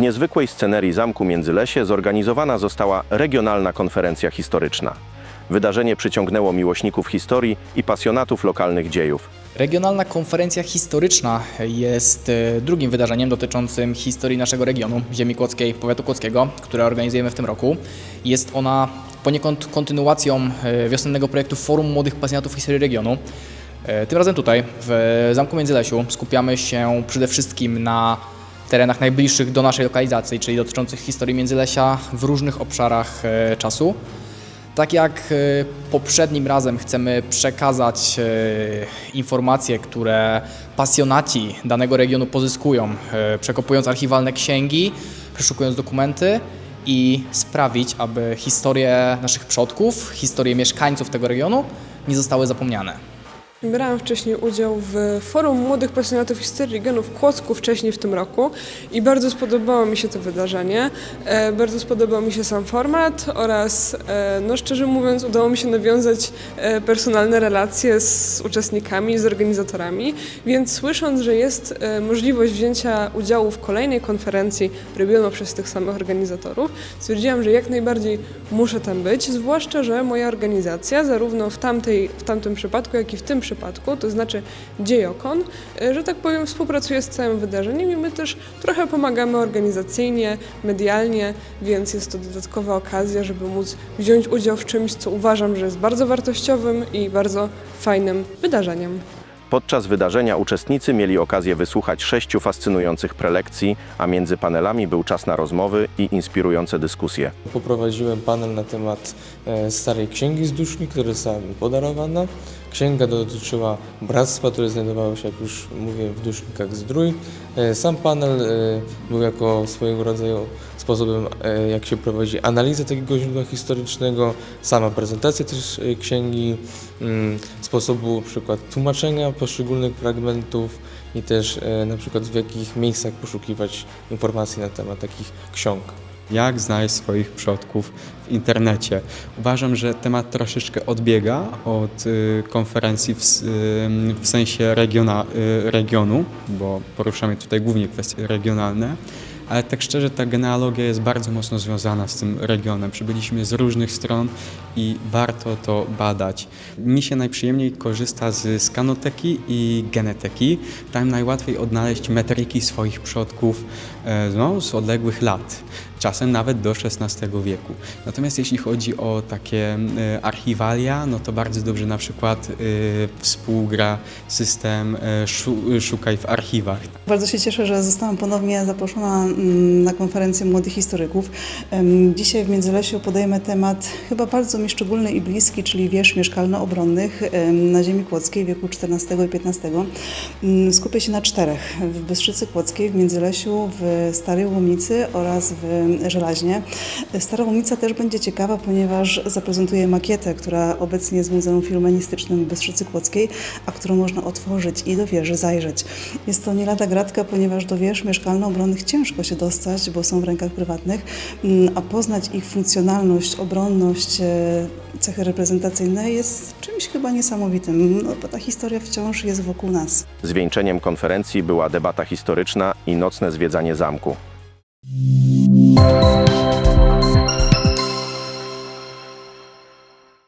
W niezwykłej scenerii Zamku Międzylesie zorganizowana została regionalna konferencja historyczna. Wydarzenie przyciągnęło miłośników historii i pasjonatów lokalnych dziejów. Regionalna konferencja historyczna jest e, drugim wydarzeniem dotyczącym historii naszego regionu, ziemi kłodzkiej, powiatu kłodzkiego, które organizujemy w tym roku. Jest ona poniekąd kontynuacją e, wiosennego projektu Forum Młodych Pasjonatów Historii Regionu. E, Tym razem tutaj, w Zamku Międzylesiu, skupiamy się przede wszystkim na terenach najbliższych do naszej lokalizacji, czyli dotyczących historii Międzylesia w różnych obszarach e, czasu. Tak jak e, poprzednim razem chcemy przekazać e, informacje, które pasjonaci danego regionu pozyskują, przekopując archiwalne księgi, przeszukując dokumenty i sprawić, aby historie naszych przodków, historie mieszkańców tego regionu nie zostały zapomniane. Brałam wcześniej udział w Forum Młodych Pasjonatów Historii Regionu w Kłodzku wcześniej w tym roku i bardzo spodobało mi się to wydarzenie. E, bardzo spodobał mi się sam format oraz, e, no szczerze mówiąc, udało mi się nawiązać e, personalne relacje z uczestnikami, z organizatorami, więc słysząc, że jest możliwość wzięcia udziału w kolejnej konferencji robiono przez tych samych organizatorów, stwierdziłam, że jak najbardziej muszę tam być, zwłaszcza, że moja organizacja, zarówno w, tamtej, w tamtym przypadku, jak i w tym przypadku, to znaczy Dziejokon, e, że tak powiem, współpracuje z całym wydarzeniem i my też trochę pomagamy organizacyjnie, medialnie, więc jest to dodatkowa okazja, żeby móc wziąć udział w czymś, co uważam, że jest bardzo wartościowym i bardzo fajnym wydarzeniem. Podczas wydarzenia uczestnicy mieli okazję wysłuchać sześciu fascynujących prelekcji, a między panelami był czas na rozmowy i inspirujące dyskusje. Poprowadziłem panel na temat e, starej księgi z duszki, która została mi podarowana. Księga dotyczyła bractwa, które znajdowało się, jak już mówię, w dusznikach Zdrój. E, Sam panel e, był jako swojego rodzaju sposobem, e, jak się prowadzi analizę takiego źródła historycznego, sama prezentacja też księgi, mm, sposobu przykład tłumaczenia poszczególnych fragmentów i też na przykład w jakich miejscach poszukiwać informacji na temat takich ksiąg. Jak znaleźć swoich przodków w internecie. Uważam, że temat troszeczkę odbiega od y, konferencji w, ym, w sensie regiona, y, regionu, bo poruszamy tutaj głównie kwestie regionalne, ale tak szczerze ta genealogia jest bardzo mocno związana z tym regionem. Przybyliśmy z różnych stron i warto to badać. Mi się najprzyjemniej korzysta z skanoteki i geneteki. Tam najłatwiej odnaleźć metryki swoich przodków e, no, z odległych lat, czasem nawet do XVI wieku. Natomiast jeśli chodzi o takie e, archiwalia, no to bardzo dobrze na przykład e, współgra system szu, Szukaj w archiwach. Bardzo się cieszę, że zostałam ponownie zaproszona na konferencję młodych historyków. Dzisiaj w Międzylesiu podajemy temat chyba bardzo mi szczególny i bliski, czyli wież mieszkalno-obronnych na ziemi kłodzkiej wieku XIV i XV. Mm, Skupię się na czterech. W Bystrzycy Kłodzkiej, w Międzylesiu, w Starej Łomicy oraz w Żelaźnie. Stara Łomica też będzie ciekawa, ponieważ zaprezentuje makietę, która obecnie jest w Muzeum Filmenistycznym w Bystrzycy Kłodzkiej, a którą można otworzyć i do wieży zajrzeć. Jest to nie lada gratka, ponieważ do wież mieszkalno-obronnych ciężko się dostać, bo są w rękach prywatnych, mm, a poznać ich funkcjonalność, obronność, e, cechy reprezentacyjne jest czymś chyba niesamowitym, no, bo ta historia wciąż jest wokół nas. Zwieńczeniem konferencji była debata historyczna i nocne zwiedzanie zamku.